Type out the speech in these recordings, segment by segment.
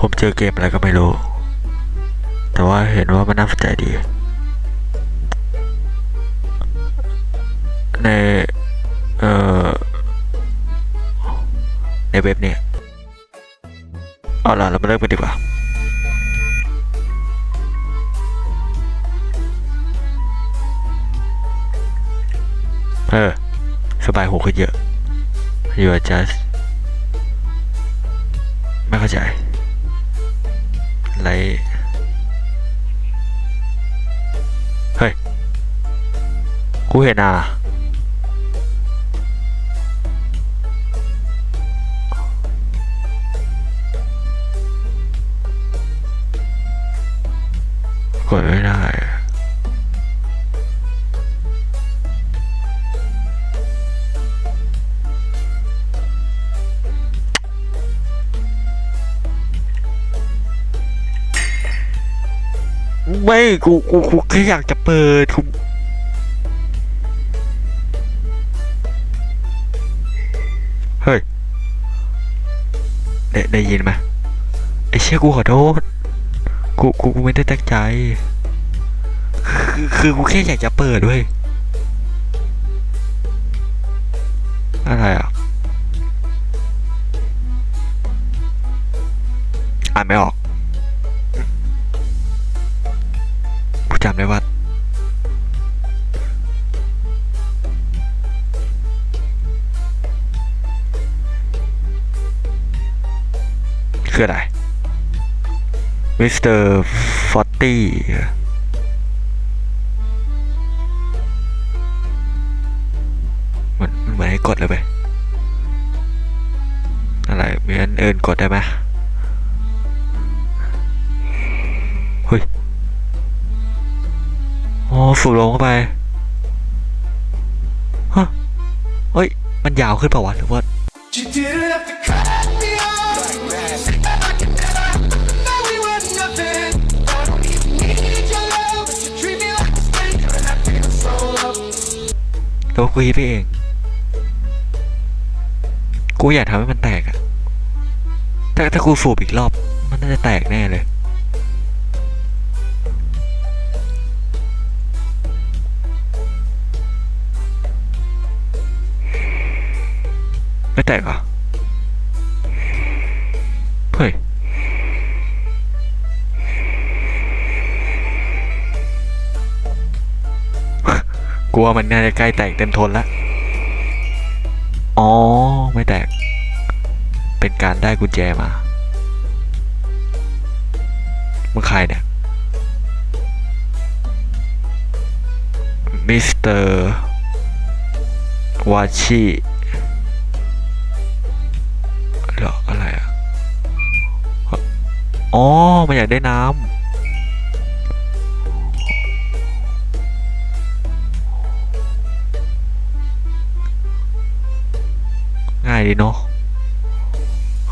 ผมเจอเกมอะไรก็ไม่รู้ แต่ว่าเห็นว่ามันน่าสนใจดี ใน เอ่อ ในเว็บนี่ยเอาล่ะเรามาเริ่มกันดีกว่าเออ สบายหูขึ้นเยอะ you are just ไม่เข้าใจ ไรเฮ้ย กูกูกูแค่อยากจะเปิดกูเฮ้ยได้ได้ยินไหมไอ้เชี่ยกูขอโทษกูกูกูไม่ได้ตั้งใจคือคือกูแค่อยากจะเปิดด้วยอะไรอะอ่านไม่ออก ได้ว่า คืออะไรมิสเตอร์ฟอตตี้มันมันเหมือนให้กดเลยไปอะไรมีอันอื่นกดได้ไหม สูดลงเข้าไปฮะเฮ้ย มันยาวขึ้นเปล่าวะหรือว่าตัวกูคิดไปเอง กูอยากทำให้มันแตกอะถ้าถ้ากูสูบอีกรอบ มันน่าจะแตกแน่เลย แตกเหรอ เฮ้ย กลัวมันน่าจะใกล้แตกเต็มทนละ อ๋อ ไม่แตก เป็นการได้กุญแจมามึงใครเนี่ยมิสเตอร์วาชิ หรออะไรอะอ๋อมันอยากได้น้ำง่ายดีเนาะ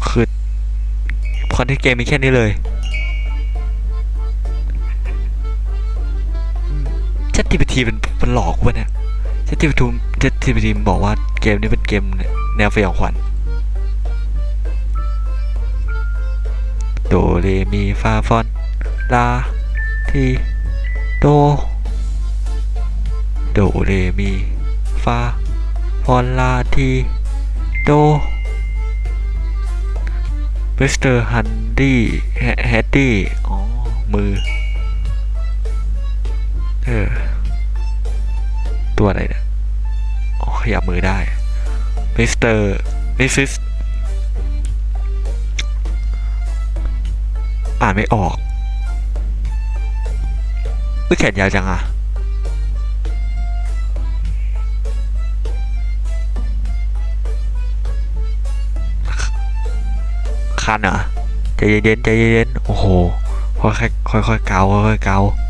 คือคอนเทนต์เกมมีแค่นี้เลยชัดทีพีทีมันมันหลอกกูปะเนี่ยชัดทีพีทูชัดทีพีทีมันบอกว่าเกมนี้เป็นเกมแนวสยองขวัญ โดเรมีฟาฟอนลาทีโดโดเรมีฟาฟอนลาทีโดมิสเตอร์ฮันดี้แฮดดี้อ๋อ มือ เออ ตัวอะไรเนี่ยอ๋อขยับมือได้มิสเตอร์มิสซิส่านไม่ออกไม่แขนยาวจังอะคันเหรอใจเย็นๆใจเย็นๆโอ้โหค่อยๆค่อยๆเกาค่อยๆเกามา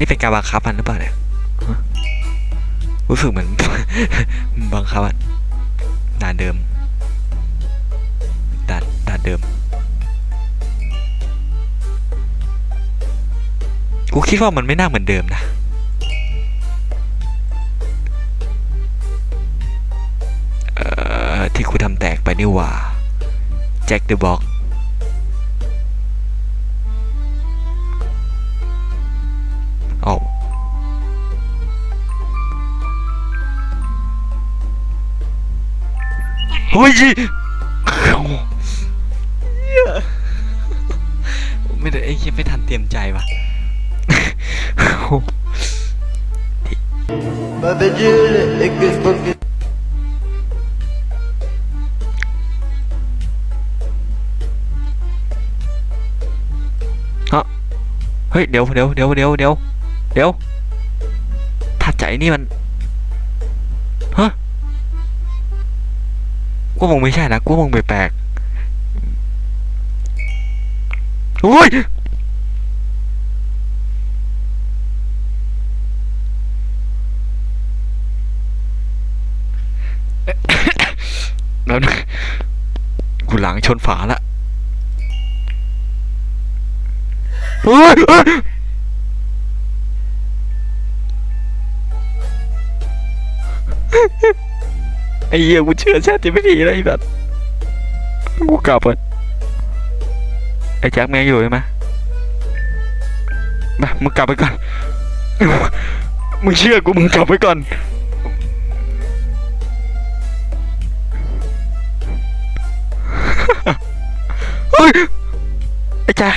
นี่เป็นการบังคับมันหรือเปล่าเนี่ยรู้สึกเหมือนบังคับอะด่านเดิมด่านด่านเดิมกูคิดว่ามันไม่น่าเหมือนเดิมนะเอ่อที่กูทำแตกไปนี่ว่าแจ็คเดอะบ็อก ฮ้ยเหี้ยไม่ได้ไอ้เหี้ยไม่ทันเตรียมใจว่ะ Ma peggiore è che sporchi ฮะเฮ้ย เดี๋ยวเดี๋ยวเดี๋ยวเดี๋ยวเดี๋ยวเดี๋ยวถัดใจนี่มัน กูมองไม่ใช่นะกูมองแปลกๆโอ้ยแล้วกูหลังชนฝาละเฮ้ยเฮ้ย ไอ้เหี้ยกูเชื่อชาติไม่ดีเลยไอ้สัสกูกลับก่อนไอ้แจ็คแม่งอยู่ใช่ไหมมามึงกลับไปก่อน มึงเชื่อกูมึงกลับไปก่อน เฮ้ย ไอ้แจ็ค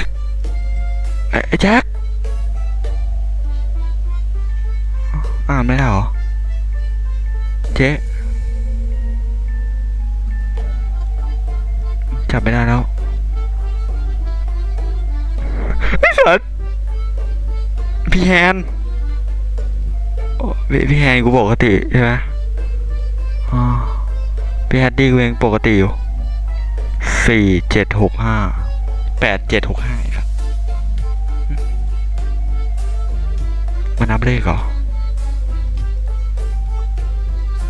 ไอ้ไอ้แจ็คอ่านไม่ได้เหรอ เจ๊ แฮนโอ้พี่พี่แฮนกูปกติใช่ไหมอ๋อพี่แฮนดี้กูเองปกติอยู่สี่เจ็ดหกห้าแปดเจ็ดหกห้าครับมันนับเลขเหรอ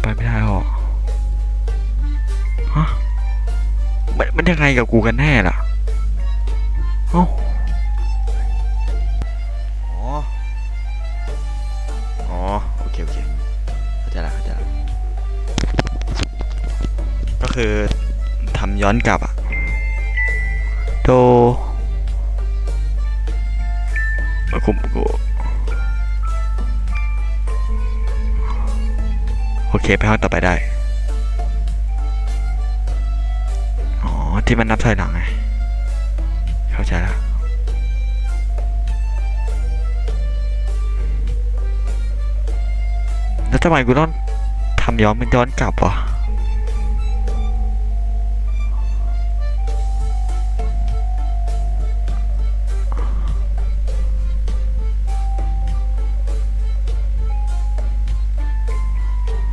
ไปไม่ได้หรอฮะมันมันยังไงกับกูกันแน่ล่ะ เอ้า ย้อนกลับอะโดกูกูโอเค ไปห้องต่อไปได้ อ๋อ ที่มันนับถอยหลังไง เข้าใจแล้วแล้วทำไมกูต้องทำย้อนมันย้อนกลับวะ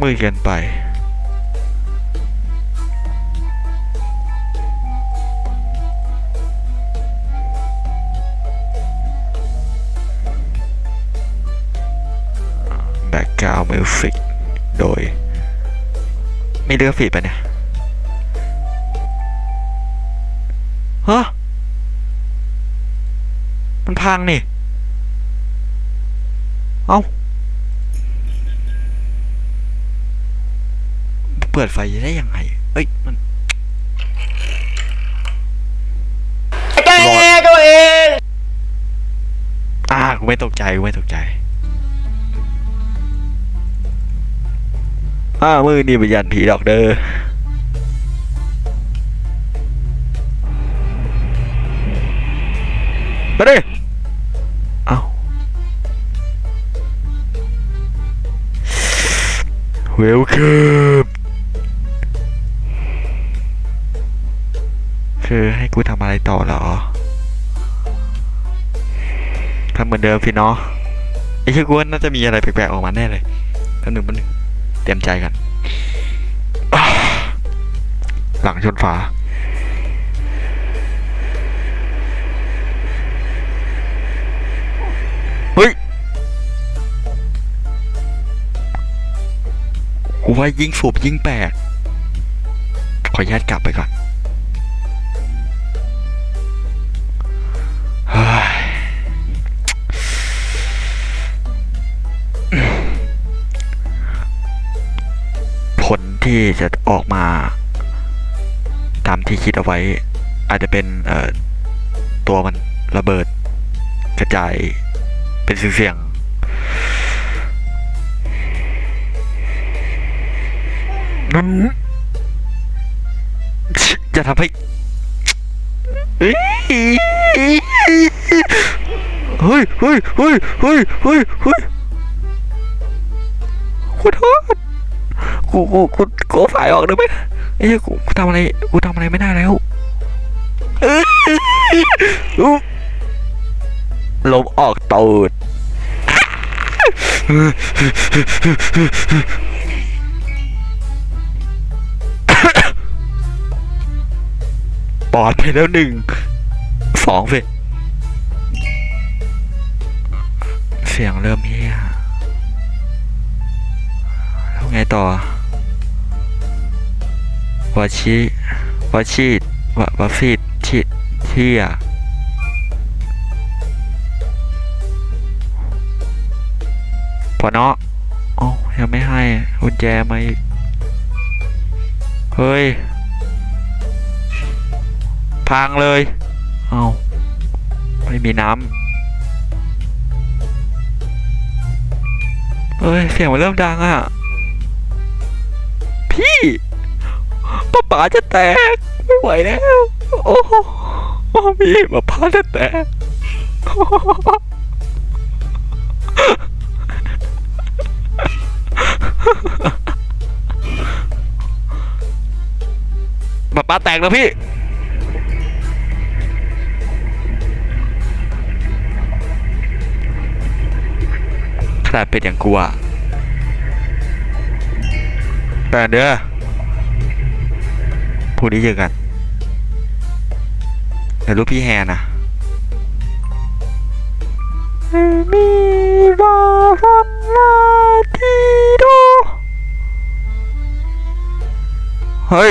มืดเกินไปแบ็กกราวด์มิวสิกโดย ไม่เลือกฟีดไปเนี่ยฮะมันพังนี่ เอ้า ปิดไฟได้ยังไง เอ้ย มันแกตัวเองอ่ากูไม่ตกใจกูไม่ตกใจอ่ามือนี่เป็นยันผีดอกเด้อไปดิเอ้าเวลคัม อนเดิมสิเนาะไอ้ชื่อกูว่าน่าจะมีอะไรแปลกๆออกมาแน่เลยแป๊บหนึ่งแป๊บหนึ่งเตรียมใจกันหลังชนฝาเฮ้ยว่ายิ่งสูบยิ่งแปลกขออนุญาตกลับไปก่อน ที่จะออกมาตามที่คิดเอาไว้ อาจจะเป็นตัวมันระเบิดกระจายเป็นเสียงนั้นจะทำให้เฮ้ยเฮ้ยเฮ้ยเฮ้ยเฮ้ยเฮ้ยเฮ้ยขอโทษ กูกูกูกูฝ่ายออกได้ไหมไอ้เหี้ยกูกูทำอะไรกูทำอะไรไม่ได้แล้วลมออกตูดปอดไปแล้วหนึ่งสองสิเสียงเริ่มเฮียแล้วไงต่อ วาชิวาชีดวาวาฟีดชิเทียพอเนาะโอ้ยังไม่ให้กุญแจมาอีก เฮ้ย พังเลย เอาไม่มีน้ำเอ้ย เสียงมันเริ่มดังอะพี่ ป้าป๋าจะแตกไม่ไหวแล้ว โอ้โหพี่ป้าป๋าจะแตกป้าป๋าแตกแล้วพี่ขนาดเป็นอย่างกูอะแต่เด้อ พรุ่งนี้เจอกันเดี๋ยวรูปพี่แฮนนะมีวารันลาทีโดเฮ้ย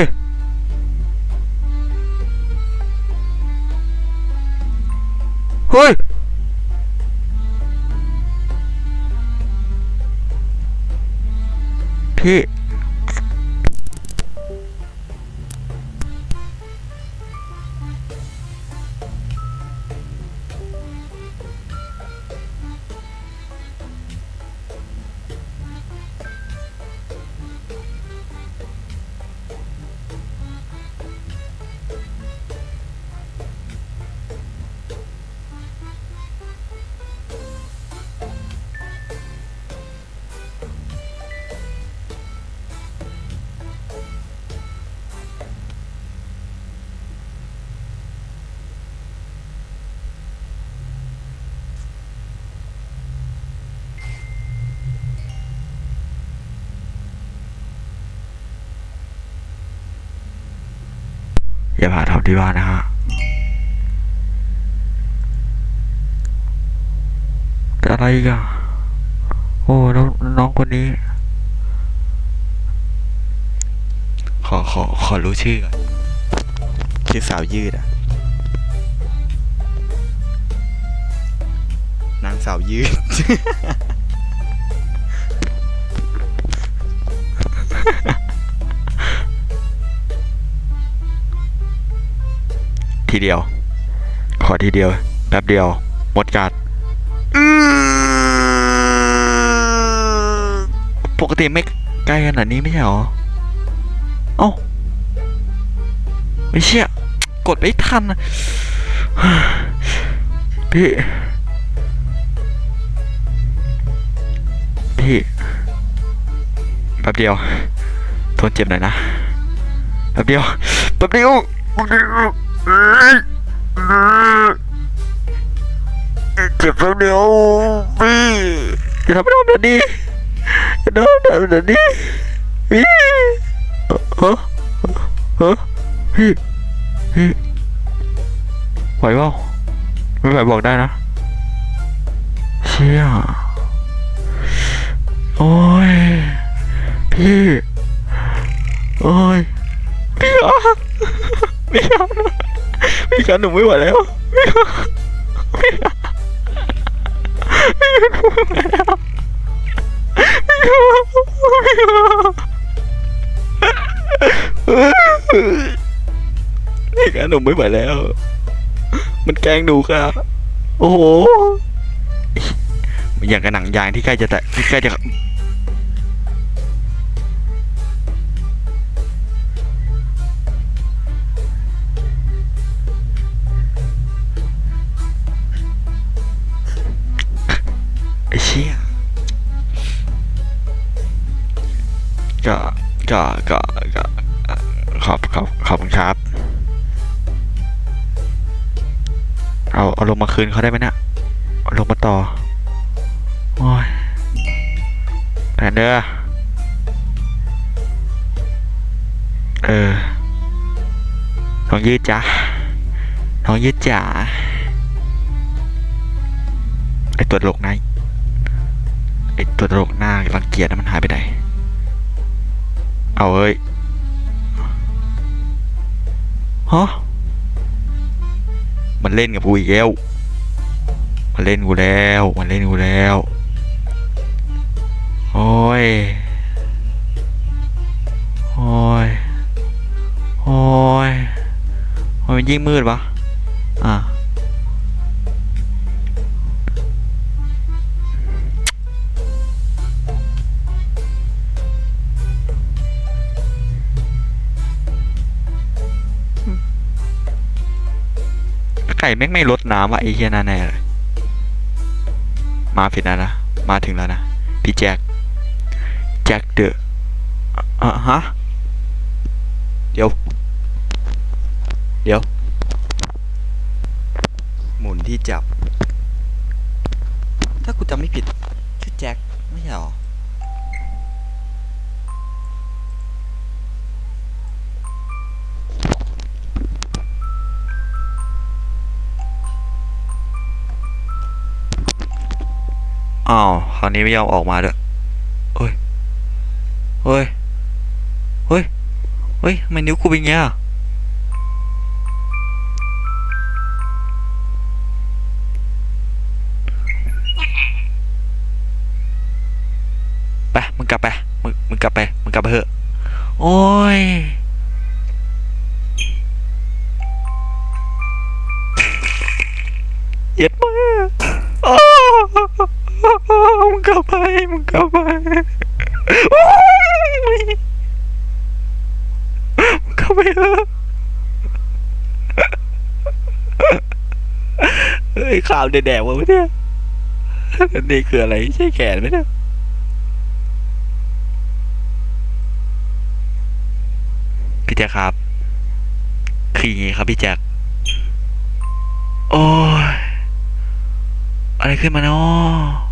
อย่าผ่าทำที่บ้านนะฮะอะไรอีกอะโอ้น้องน้องคนนี้ ขอขอขอรู้ชื่อก่อนชื่อสาวยืดอะนางสาวยืด ทีเดียว ขอทีเดียวแป๊บเดียว หมดกัดปกติไม่ใกล้ขนาดนี้ไม่ใช่หรอ เอ้า ไม่เชี่ยกดไม่ทัน พี่ พี่แป๊บเดียว ทนเจ็บหน่อยนะแป๊บเดียวแป๊บเดียวแป๊บเดียว เจ็บแล้วเดียวพี่จะทำให้น้ดี๋ยวนี้จะน้องเดี๋ยวนี้พี่ฮะฮะพี่พี่ไหวเปล่าไม่ไหวบอกได้นะเชี่ยโอ้ยพี่โอ้ยพี่อะพี่อะ คันหนูไม่ไหวแล้วนี่คันหนูไม่ไหวแล้ว มันแกล้งหนูค่ะ โอ้โหมันอย่างกับหนังยางที่ใกล้จะแตะที่ใกล้จะ ชี่ยก็ก็ก็ก็ขอบขอบขอบคุณครับ เอาเอาลงมาคืนเขาได้ไหมเนี่ยเอาลงมาต่อ โอ้ยแผนเด้อเออน้องยืดจ้ะน้องยืดจ๋าไอตัวตลกไหน อตัวตลกหน้ารังเกียจนะมันหายไปไหน เอาเฮ้ยฮะมันเล่นกับกูอีกแล้วมันเล่นกูแล้วมันเล่นกูแล้วโอ้ยโอ้ยโอ้ยโอ้ยมันยิ่งมืดปะอะ ไก่แม่งไม่ลดน้ำว่ะไอ้เหี้ยนั่นแน่เลยมาผิดแล้วนะมาถึงแล้วนะพี่แจ็คแจ็คเดอะอะฮะเดี๋ยว เดี๋ยว หมุนที่จับ ถ้ากูจำไม่ผิดชื่อแจ็คไม่ใช่หรอ อ้าวคราวนี้ไม่ยอมออกมาด้วยเฮ้ย เฮ้ย เฮ้ย เฮ้ยทำไมนิ้วกูเป็นย่างเงี้ยอะไป มึงกลับไป มึง มึงกลับไป มึงกลับไปเถอะ โอ้ย กลับไป มึงกลับไปมึงกลับไปเถอะเฮ้ยข่าวแดดๆวะเนี่ยนี่คืออะไรใช่แขนไหมเนี่ยพี่แจ๊คครับ คืออย่างี้ครับพี่แจ๊คโอ้ยอะไรขึ้นมาเนาะ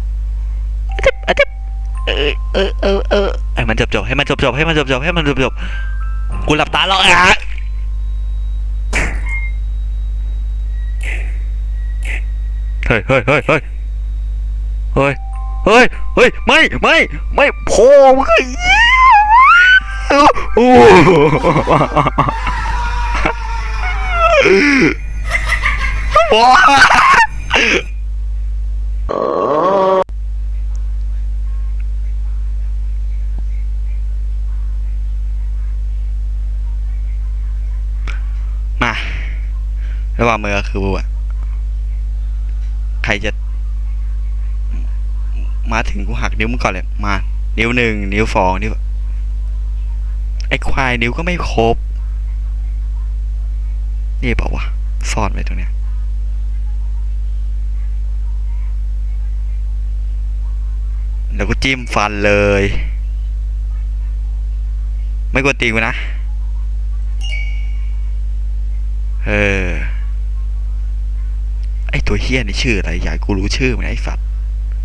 อเออเออเออให้มันจบจบให้มันจบจบให้มันจบจบให้มันจบจบกูหลับตาแล้วอะเฮ้ยเฮ้ยเฮ้ยเฮ้ยเฮ้ยเฮ้ยเฮ้ยไม่ไม่ไม่พอมึงไอ้เหี้ยโอ้โห ระหว่างมือก็คือบูอะใครจะ มาถึงกูหักนิ้วมึงก่อนเลยมา นิ้วหนึ่งนิ้วสองนิ้วไอ้ควายนิ้วก็ไม่ครบ นี่เปล่าวะซ่อนไว้ตรงเนี้ยแล้วก็จิ้มฟันเลย ไม่กวตีกูนะ เออ อตัวเฮี้ยนี่ชื่ออะไรอยากให้กูรู้ชื่อมันไอ้สัตว์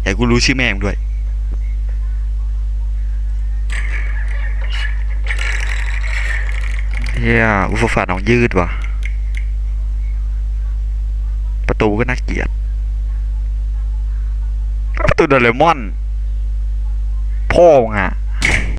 อยากให้กูรู้ชื่อแม่งด้วยเฮียอุฟฝาน้องยืดว่ะ ประตูก็น่าเกลียด ประตูโดเรมอนพ่อมึงอะ